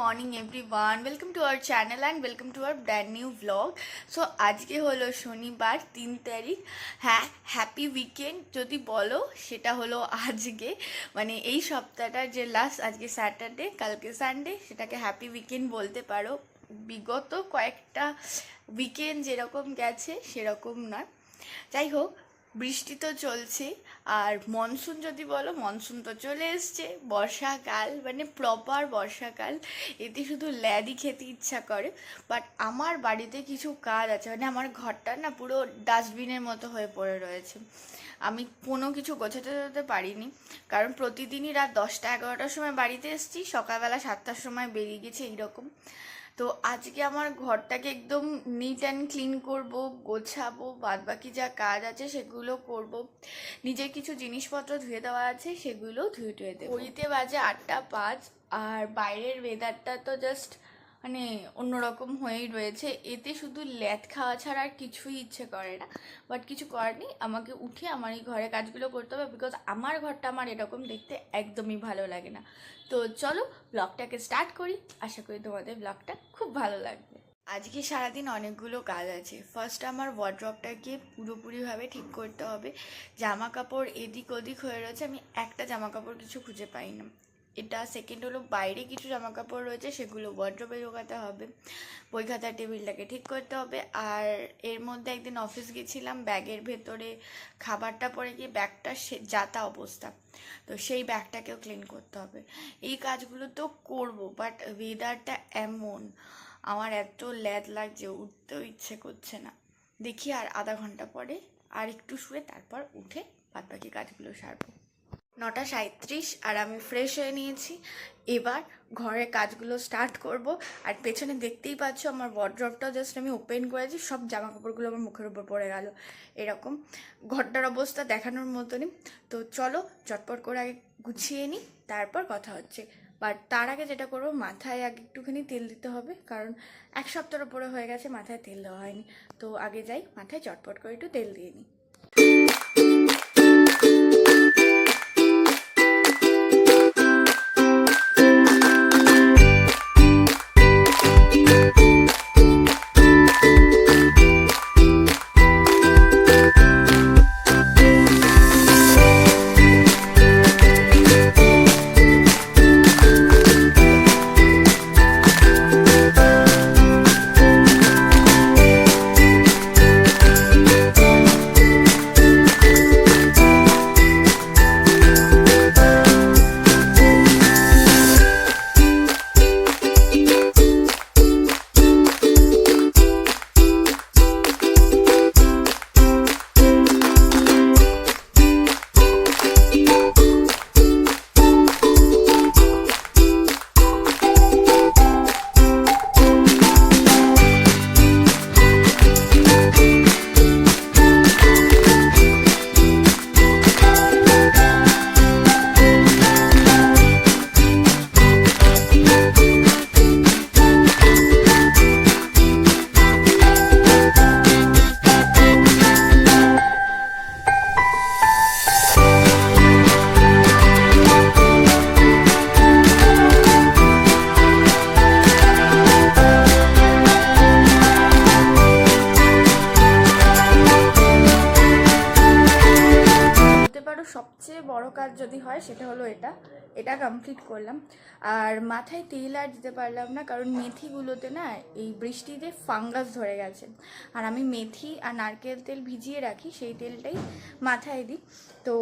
Morning everyone welcome to our channel and welcome to our brand new vlog so আজকে হলো শনিবার, তিন তারিখ। হ্যাঁ হ্যাপি উইকেন্ড যদি বলো, সেটা হলো আজকে। মানে এই সপ্তাহটার যে লাস্ট আজকে স্যাটারডে কালকে সানডে সেটাকে হ্যাপি উইকেন্ড বলতে পারো। বিগত কয়েকটা উইকেন্ড যেরকম গেছে, সেরকম নয়। যাই হোক বৃষ্টি তো চলছে, আর মনসুন যদি বলো মনসুন তো চলে এসছে। বর্ষাকাল মানে প্রপার বর্ষাকাল। এতে শুধু ল্যাদি খেতে ইচ্ছা করে। বাট আমার বাড়িতে কিছু কাজ আছে মানে আমার ঘরটা না পুরো ডাস্টবিনের মতো হয়ে পড়ে রয়েছে। আমি কোনো কিছু গোছাতে যেতে পারিনি। কারণ প্রতিদিনই রাত দশটা এগারোটার সময় বাড়িতে এসেছি, সকালবেলা সাতটার সময় বেরিয়ে গেছে, এইরকম। তো আজকে আমার ঘরটাকে একদম নিট অ্যান্ড ক্লিন করব, গোছাবো বাদ বাকি যা কাজ আছে সেগুলো করব। নিজের কিছু জিনিসপত্র ধুয়ে দেওয়া আছে সেগুলো ধুয়ে টুয়ে দেবো। ঘড়িতে বাজে আটটা পাঁচ, আর বাইরের ওয়েদারটা তো জাস্ট মানে অন্যরকম হয়েই রয়েছে। এতে শুধু ল্যাদ খাওয়া ছাড়া আর কিছুই ইচ্ছে করে না। বাট কিছু করার নেই। আমাকে উঠে আমার এই ঘরের কাজগুলো করতে হবে বিকজ আমার ঘরটা আমার এরকম দেখতে একদমই ভালো লাগে না। তো চলো ব্লগটাকে স্টার্ট করি। আশা করি তোমাদের ব্লগটা খুব ভালো লাগবে। আজকে সারাদিন অনেকগুলো কাজ আছে। ফার্স্ট আমার ওয়ার্ড্রপটাকে পুরোপুরিভাবে ঠিক করতে হবে। জামা কাপড় এদিক ওদিক হয়ে রয়েছে। আমি একটা জামা কাপড় কিছু খুঁজে পাই না। এটা সেকেন্ড হলো বাইরে কিছু জামা কাপড় রয়েছে, সেগুলো ওয়ার্ড্রপে ঢোকাতে হবে। বই খাতার টেবিলটাকে ঠিক করতে হবে। আর এর মধ্যে একদিন অফিস গেছিলাম, ব্যাগের ভেতরে খাবারটা পরে গিয়ে ব্যাগটা সে যাতা অবস্থা। তো সেই ব্যাগটাকেও ক্লিন করতে হবে। এই কাজগুলো তো করব বাট ওয়েদারটা এমন। আমার এত ল্যাদ লাগছে উঠতেও ইচ্ছে করছে না। দেখি আর আধা ঘণ্টা পরে আর একটু শুয়ে তারপর উঠে বাদ বাকি কাজগুলো সারবো। নটা সাঁত্রিশ আর আমি ফ্রেশ হয়ে নিয়েছি। এবার ঘরের কাজগুলো স্টার্ট করব। আর পেছনে দেখতেই পাচ্ছ আমার ওয়ার্ড্রপটা জাস্ট আমি ওপেন করেছি, সব জামা কাপড়গুলো আমার মুখের উপর পড়ে গেল। এরকম ঘরটার অবস্থা দেখানোর মতনই। তো চলো চটপট করে আগে গুছিয়ে নিই তারপর কথা হচ্ছে। বাট তার আগে যেটা করব, মাথায় আগে একটুখানি তেল দিতে হবে। কারণ এক সপ্তাহের উপরে হয়ে গেছে, মাথায় তেল দেওয়া হয়নি। তো আগে যাই, মাথায় চটপট করে একটু তেল দিয়ে নিই মাথায় তেল আর দিতে পারলাম না, কারণ মেথিগুলোতে না এই বৃষ্টিতে ফাঙ্গাস ধরে গেছে। আর আমি মেথি আর নারকেল তেল ভিজিয়ে রাখি, সেই তেলটাই মাথায় দিই। তো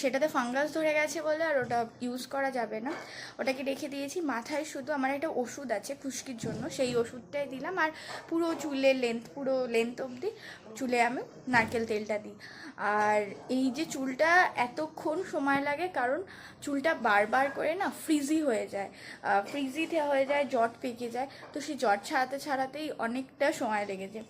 সেটাতে ফাঙ্গাস ধরে গেছে বলে আর ওটা ইউজ করা যাবে না। ওটাকে রেখে দিয়েছি। মাথায় শুধু আমার একটা ওষুধ আছে খুশকির জন্য, সেই ওষুধটাই দিলাম। আর পুরো চুলের লেন্থ পুরো লেন্থ অবধি চুলে আমি নারকেল তেলটা দিই। আর এই যে চুলটা এতক্ষণ সময় লাগে, কারণ চুলটা বারবার করে না ফ্রিজি হয়ে যায়। ফ্রিজি হয়ে যায়, জট পেকে যায়, তো সেই জট ছাড়াতে ছাড়াতেই অনেকটা সময় লেগেছে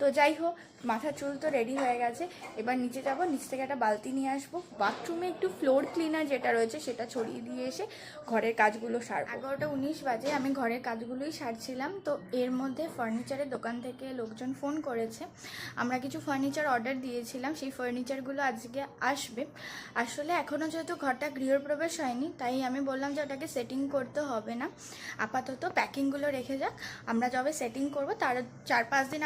তো যাই হোক, মাথার চুল তো রেডি হয়ে গেছে। এবার নিচে যাব, নিচ থেকে একটা বালতি নিয়ে আসব। বাথরুমে একটু ফ্লোর ক্লিনার যেটা রয়েছে সেটা ছড়িয়ে দিয়ে এসে ঘরের কাজগুলো সার এগারোটা উনিশ বাজে, আমি ঘরের কাজগুলোই সারছিলাম। তো এর মধ্যে ফার্নিচারের দোকান থেকে লোকজন ফোন করেছে। আমরা কিছু ফার্নিচার অর্ডার দিয়েছিলাম, সেই ফার্নিচারগুলো আজকে আসবে। আসলে এখনও যেহেতু ঘরটা গৃহপ্রবেশ হয়নি, তাই আমি বললাম যে ওটাকে সেটিং করতে হবে না। আপাতত প্যাকিংগুলো রেখে যাক। আমরা যবে সেটিং করব, তার চার পাঁচ দিন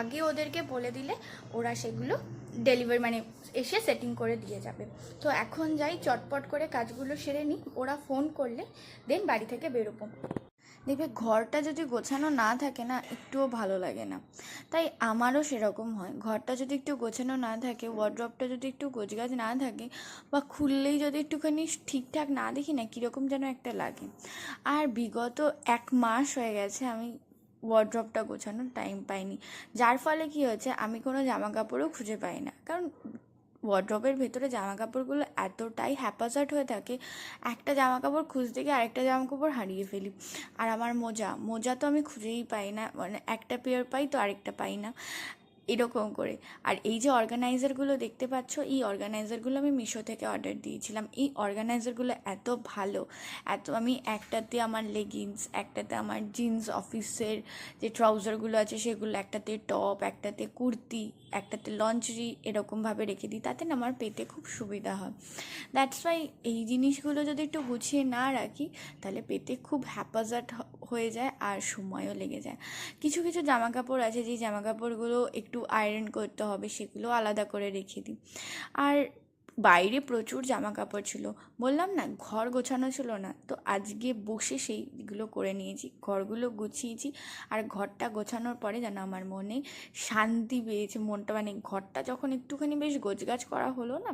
আগে ওদেরকে বলে দিলে ওরা সেগুলো ডেলিভারি মানে এসে সেটিং করে দিয়ে যাবে। তো এখন যাই, চটপট করে কাজগুলো সেরে নিই। ওরা ফোন করলে দেন বাড়ি থেকে বেরোবো। দেখবে ঘরটা যদি গোছানো না থাকে না, একটুও ভালো লাগে না। তাই আমারও সেরকম হয়। ঘরটা যদি একটু গোছানো না থাকে ওয়ার্ড্রপটা যদি একটু গোছগাছ না থাকে বা খুললেই যদি একটুখানি ঠিকঠাক না দেখি না, কীরকম যেন একটা লাগে। আর বিগত এক মাস হয়ে গেছে আমি ওয়ার্ড্রপটা গোছানোর টাইম পাইনি। যার ফলে কী হয়েছে, আমি কোনো জামা কাপড়ও খুঁজে পাই না। কারণ ওয়ার্ড্রপের ভেতরে জামা কাপড়গুলো এতটাই হ্যাপাসাট হয়ে থাকে, একটা জামা কাপড় খুঁজতে গিয়ে আরেকটা জামা কাপড় হারিয়ে ফেলি। আর আমার মোজা মোজা তো আমি খুঁজেই পাই না মানে একটা পেয়ার পাই তো আরেকটা পাই না, এরকম করে। আর এই যে অর্গানাইজারগুলো দেখতে পাচ্ছ, এই অর্গানাইজারগুলো আমি মিশো থেকে অর্ডার দিয়েছিলাম। এই অর্গানাইজারগুলো এত ভালো, এত আমি একটাতে আমার লেগিংস একটাতে আমার জিন্স অফিসের যে ট্রাউজারগুলো আছে সেগুলো, একটাতে টপ একটাতে কুর্তি একটাতে লঞ্চরি এরকমভাবে রেখে দিই, তাতে না আমার পেতে খুব সুবিধা হয়। দ্যাটস ওয়াই এই জিনিসগুলো যদি একটু গুছিয়ে না রাখি, তাহলে পেতে খুব হ্যাপাজাট হয়ে যায় আর সময়ও লেগে যায়। কিছু কিছু জামা কাপড় আছে যে জামা কাপড়গুলো একটু আয়রন করতে হবে, সেগুলো আলাদা করে রেখে দিই। আর বাইরে প্রচুর জামা কাপড় ছিল। বললাম, না, ঘর গোছানো ছিল না। তো আজকে বসে সেইগুলো করে নিয়েছি। ঘরগুলো গুছিয়েছি আর ঘরটা গোছানোর পরে যেন আমার মনে শান্তি পেয়েছে, মনটা মানে ঘরটা যখন একটুখানি বেশ গোছগাছ করা হলো না,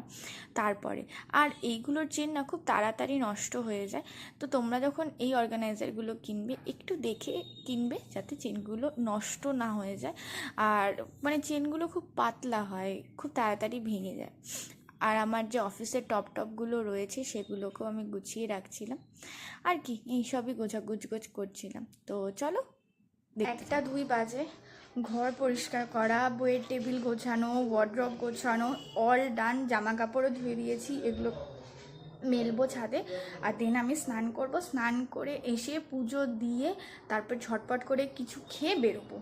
তারপরে। আর এইগুলোর চেন না খুব তাড়াতাড়ি নষ্ট হয়ে যায়। তো তোমরা যখন এই অর্গানাইজারগুলো কিনবে, একটু দেখে কিনবে যাতে চেনগুলো নষ্ট না হয়ে যায়। আর মানে চেনগুলো খুব পাতলা হয়, খুব তাড়াতাড়ি ভেঙে যায়। আর আমার যে অফিসের টপ টপগুলো রয়েছে সেগুলোকেও আমি গুছিয়ে রাখছিলাম। আর কি এইসবই গোছা গুছগোছ করছিলাম। তো চলো একটা দুই বাজে। ঘর পরিষ্কার করা, বইয়ের টেবিল গোছানো ওয়ার্ড্রপ গোছানো অল ডান জামা কাপড়ও ধুয়ে দিয়েছি, এগুলো মেলবো ছাদে। আর দেন আমি স্নান করব। স্নান করে এসে পুজো দিয়ে তারপর ঝটপট করে কিছু খেয়ে বেরোবো।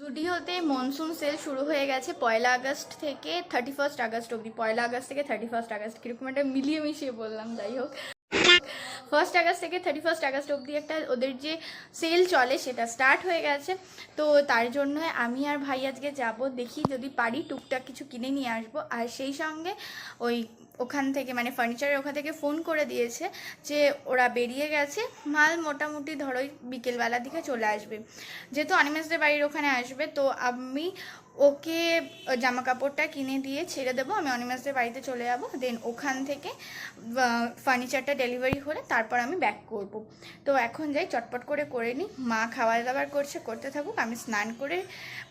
স্টুডিওতে মনসুন সেল শুরু হয়ে গেছে পয়লা আগস্ট থেকে থার্টি ফার্স্ট আগস্ট অবধি। পয়লা আগস্ট থেকে থার্টি ফার্স্ট আগস্ট, কীরকম একটা মিলিয়ে মিশিয়ে বললাম, যাই হোক। ফার্স্ট আগস্ট থেকে থার্টি ফার্স্ট আগস্ট অবধি একটা ওদের যে সেল চলে, সেটা স্টার্ট হয়ে গেছে। তো তার জন্য আমি আর ভাই আজকে যাব, দেখি যদি পারি টুকটাক কিছু কিনে নিয়ে আসব। আর সেই সঙ্গে ওই ওখান থেকে মানে ফার্নিচারের ওখান থেকে ফোন করে দিয়েছে যে ওরা বেরিয়ে গেছে। মাল মোটামুটি ধরো বিকেলবেলার দিকে চলে আসবে। যেহেতু অনিমেষদের বাড়ির ওখানে আসবে, তো আমি ওকে জামা কাপড়টা কিনে দিয়ে ছেড়ে দেবো, আমি অনিমেষদের বাড়িতে চলে যাব দেন ওখান থেকে ফার্নিচারটা ডেলিভারি হলে তারপর আমি ব্যাক করব। তো এখন যাই, চটপট করে করে নিই, মা খাবার দাবার করছে, করতে থাকুক, আমি স্নান করে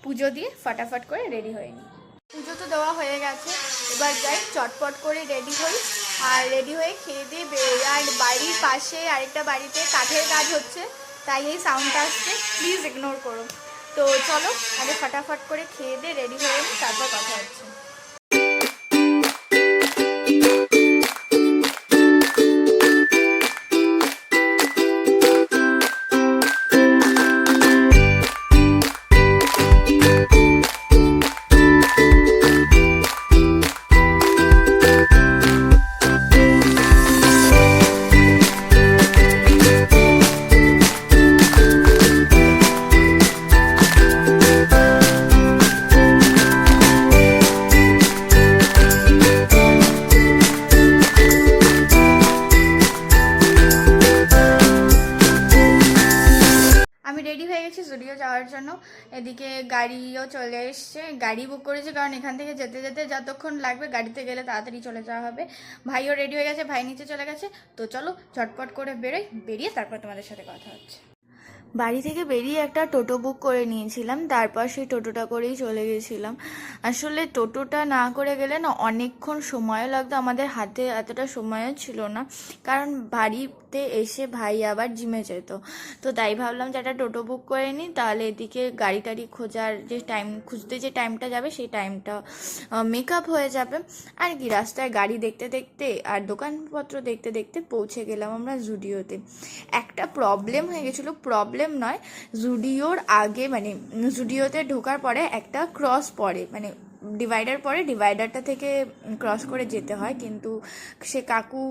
পুজো দিয়ে ফাটাফাট করে রেডি হয়ে নিই। পুজো তো দেওয়া হয়ে গেছে, এবার যাই, চটপট করে রেডি হই, আর রেডি হয়ে খেয়ে দিয়ে আর বাড়ির পাশে আরেকটা বাড়িতে কাঠের কাজ হচ্ছে, তাই এই সাউন্ডটা আসছে প্লিজ ইগনোর করো। তো চলো আগে ফাটাফাট করে খেয়ে দিয়ে রেডি হয়ে তারপর কথা হচ্ছে। রেডি হয়ে গেছি স্টুডিও যাওয়ার জন্য। এদিকে গাড়িও চলে এসছে। গাড়ি বুক করেছি কারণ এখান থেকে যেতে যেতে যতক্ষণ লাগবে গাড়িতে গেলে তাড়াতাড়ি চলে যাওয়া হবে। ভাইও রেডি হয়ে গেছে, ভাই নিচে চলে গেছে। তো চলো ঝটপট করে বেরোই, বেরিয়ে তারপর তোমাদের সাথে কথা হচ্ছে। বাড়ি থেকে বেরিয়ে একটা টোটো বুক করে নিয়েছিলাম। তারপর সেই টোটোটা করেই চলে গেছিলাম। আসলে টোটোটা না করে গেলে না অনেকক্ষণ সময়ও লাগতো। আমাদের হাতে এতটা সময়ও ছিল না। কারণ বাড়িতে এসে ভাই আবার জিমে যেত। তো তাই ভাবলাম যে একটা টোটো বুক করে নিই। তাহলে এদিকে গাড়ি টাড়ি খোঁজার যে টাইম, খুঁজতে যে টাইমটা যাবে সেই টাইমটা মেকআপ হয়ে যাবে। আর কি, রাস্তায় গাড়ি দেখতে দেখতে আর দোকানপত্র দেখতে দেখতে পৌঁছে গেলাম আমরা জুডিওতে। একটা প্রবলেম হয়ে গেছিল। প্রবলেম নয়, জুডিওর আগে মানে জুডিওতে ঢোকার পরে একটা ক্রস পড়ে মানে ডিভাইডার পরে ডিভাইডারটা থেকে ক্রস করে যেতে হয়, কিন্তু সে কাকু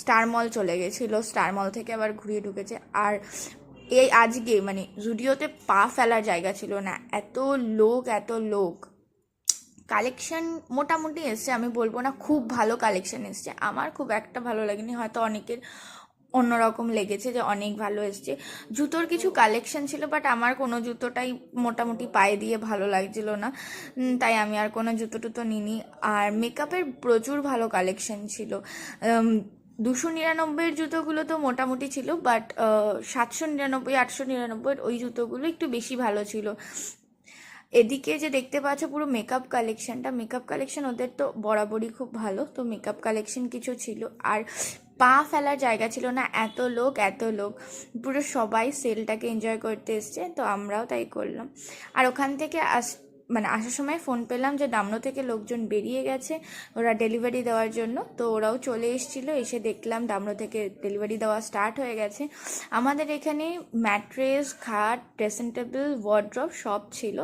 স্টার মল চলে গেছিল স্টার মল থেকে আবার ঘুরিয়ে ঢুকেছে। আর এই আজকে মানে জুডিওতে পা ফেলার জায়গা ছিল না, এত লোক এত লোক। কালেকশন মোটামুটি এসছে, আমি বলব না খুব ভালো কালেকশন এসছে। আমার খুব একটা ভালো লাগেনি, হয়তো অনেকের অন্যরকম লেগেছে যে অনেক ভালো এসছে। জুতোর কিছু কালেকশন ছিল বাট আমার কোনো জুতোটাই মোটামুটি পায়ে দিয়ে ভালো লাগছিল না। তাই আমি আর কোনো জুতো টুতো নিইনি। আর মেকআপের প্রচুর ভালো কালেকশন ছিল। দুশো নিরানব্বইয়ের জুতোগুলো তো মোটামুটি ছিল বাট সাতশো নিরানব্বই, আটশো নিরানব্বইয়ের ওই জুতোগুলো একটু বেশি ভালো ছিল। এদিকে যে দেখতে পাচ্ছ পুরো মেকআপ কালেকশনটা মেকআপ কালেকশন ওদের তো বরাবরই খুব ভালো, তো মেকআপ কালেকশন কিছু ছিল। আর পা ফেলার জায়গা ছিল না, এত লোক এত লোক। পুরো সবাই সেলটাকে এনজয় করতে এসছে, তো আমরাও তাই করলাম। আর ওখান থেকে আস মানে আসার সময় ফোন পেলাম যে ডামনো থেকে লোকজন বেরিয়ে গেছে, ওরা ডেলিভারি দেওয়ার জন্য। তো ওরাও চলে এসেছিল, এসে দেখলাম ডামনো থেকে ডেলিভারি দেওয়া স্টার্ট হয়ে গেছে। আমাদের এখানে ম্যাট্রেস খাট ড্রেসিং টেবিল ওয়ার্ড্রপ সব ছিল।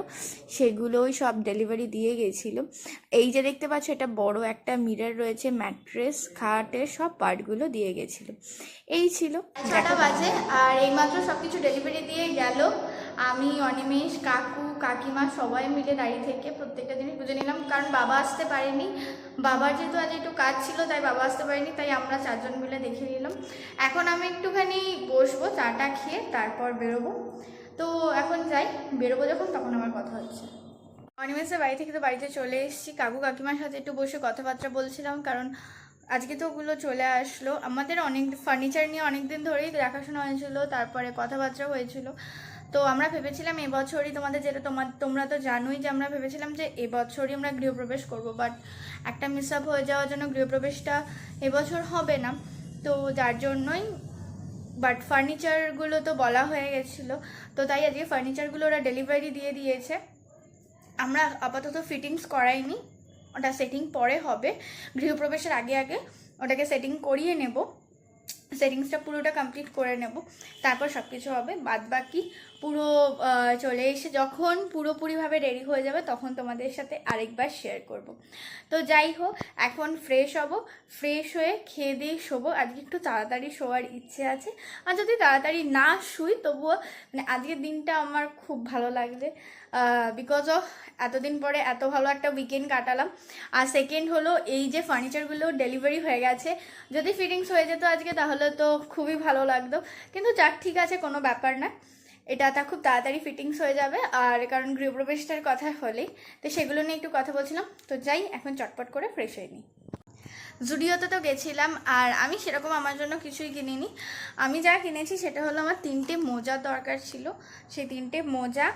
সেগুলোই সব ডেলিভারি দিয়ে গেছিল। এই যে দেখতে পাচ্ছ, এটা বড় একটা মিরর রয়েছে ম্যাট্রেস খাটের সব পার্টগুলো দিয়ে গেছিল। এই ছিল। ছটা বাজে আর এইমাত্র সব কিছু ডেলিভারি দিয়ে গেল। আমি, অনিমেষ, কাকু, কাকিমা সবাই মিলে দাঁড়িয়ে থেকে প্রত্যেকটা জিনিস বুঝে নিলাম। কারণ বাবা আসতে পারেনি। বাবার যেহেতু আজ একটু কাজ ছিল, তাই বাবা আসতে পারেনি, তাই আমরা চারজন মিলে দেখে নিলাম। এখন আমি একটুখানি বসবো চাটা খেয়ে তারপর বেরোবো। তো এখন যাই, বেরোবো যখন, তখন আমার কথা হচ্ছে। অনিমেষের বাড়ি থেকে তো বাড়িতে চলে এসেছি। কাকু, কাকিমার সাথে একটু বসে কথাবার্তা বলছিলাম, কারণ আজকে তো ওগুলো চলে আসলো। আমাদের অনেক ফার্নিচার নিয়ে অনেক দিন ধরেই দেখাশোনা হয়েছিল, তারপরে কথাবার্তা হয়েছিল। তো আমরা ভেবেছিলাম এবছরই তোমাদের যেটা তোমার, তোমরা তো জানোই যে আমরা ভেবেছিলাম যে এবছরই আমরা গৃহপ্রবেশ করব বাট একটা মিস আপ হয়ে যাওয়ার জন্য গৃহপ্রবেশটা এবছর হবে না। তো যার জন্যই বাট ফার্নিচারগুলো তো বলা হয়ে গেছিল, তো তাই আজকে ফার্নিচারগুলো ওরা ডেলিভারি দিয়ে দিয়েছে। আমরা আপাতত ফিটিংস করাইনি, ওটা সেটিং পরে হবে। গৃহপ্রবেশের আগে আগে ওটাকে সেটিং করিয়ে নেব সেটিংসটা পুরোটা কমপ্লিট করে নেব, তারপর সব কিছু হবে বাদ বাকি পুরো চলে এসে যখন পুরোপুরিভাবে রেডি হয়ে যাবে তখন তোমাদের সাথে আরেকবার শেয়ার করব। তো যাই হোক, এখন ফ্রেশ হব ফ্রেশ হয়ে খেয়ে দিয়ে শোবো। আজকে একটু তাড়াতাড়ি শোয়ার ইচ্ছে আছে। আর যদি তাড়াতাড়ি না শুই, তবুও মানে আজকের দিনটা আমার খুব ভালো লাগবে। বিকজ অফ এতদিন পরে এত ভালো একটা উইকেন্ড কাটালাম। আর সেকেন্ড হলো এই যে ফার্নিচারগুলো ডেলিভারি হয়ে গেছে। যদি ফিটিংস হয়ে যেত আজকে, তাহলে তো খুবই ভালো লাগতো। কিন্তু যাক, ঠিক আছে, কোনো ব্যাপার না। এটা তা খুব তাড়াতাড়ি ফিটিংস হয়ে যাবে। আর কারণ গৃহপ্রবেশটার কথা হলেই, তো সেগুলো নিয়ে একটু কথা বলছিলাম। তো যাই, এখন চটপট করে ফ্রেশ হয়ে নিই জুডিওতে তো গেছিলাম আর আমি সেরকম আমার জন্য কিছুই কিনিনি। আমি যা কিনেছি সেটা হলো আমার তিনটে মোজা দরকার ছিল, সেই তিনটে মোজা।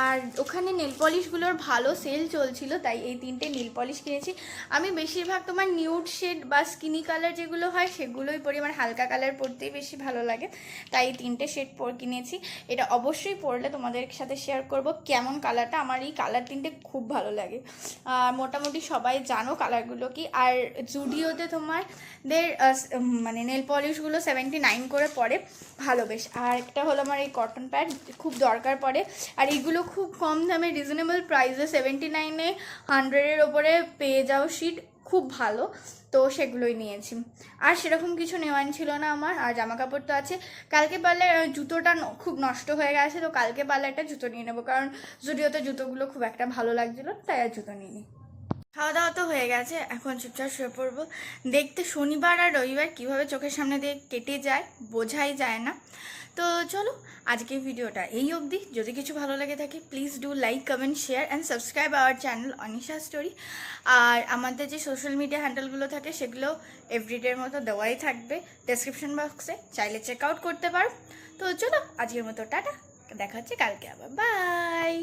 আর ওখানে নেল পলিশগুলোর ভালো সেল চলছিল, তাই এই তিনটে নেল পলিশ কিনেছি। আমি বেশিরভাগ তোমার নিউড শেড বা স্কিনি কালার যেগুলো হয় সেগুলোই পরি, আমার হালকা কালার পরতেই বেশি ভালো লাগে। তাই এই তিনটে শেড পর কিনেছি। এটা অবশ্যই পরলে তোমাদের সাথে শেয়ার করব কেমন কালারটা আমার এই কালার তিনটে খুব ভালো লাগে। আর মোটামুটি সবাই জানো কালারগুলো কি। আর জুডিওতে তোমাদের আহ, উম, মানে নেল পলিশগুলো সেভেন্টি নাইন করে পড়ে ভালো বেশ। আর একটা হলো আমার এই কটন প্যাড খুব দরকার পড়ে। আর এইগুলো খুব কম দামে রিজনেবল প্রাইসে সেভেন্টি নাইনে হান্ড্রেডের ওপরে পেয়ে যাও শিট খুব ভালো। তো সেগুলোই নিয়েছি। আর সেরকম কিছু নেওয়ান ছিল না আমার আর জামা কাপড় তো আছে। কালকে পারলে জুতোটা খুব নষ্ট হয়ে গেছে তো কালকে পারলে একটা জুতো নিয়ে নেব। কারণ জুডিওতে জুতোগুলো খুব একটা ভালো লাগছিল তাই আর জুতো নিয়ে নিই খাওয়া দাওয়া তো হয়ে গেছে, এখন চুপচাপ শুয়ে পড়ব। দেখতে শনিবার আর রবিবার কীভাবে চোখের সামনে দিয়ে কেটে যায় বোঝাই যায় না। তো চলো, আজকের ভিডিওটা এই অবধি। যদি কিছু ভালো লাগে থাকে please do like comment share and subscribe our channel Anisha story আর আমাদের যে সোশ্যাল মিডিয়া হ্যান্ডেলগুলো থাকে, সেগুলো এভরিডের মতো দেওয়াই থাকবে ডেসক্রিপশন বক্সে চাইলে চেক আউট করতে পারো। তো চলো, আজকের মতো টাটা। দেখা হচ্ছে কালকে আবার। বাই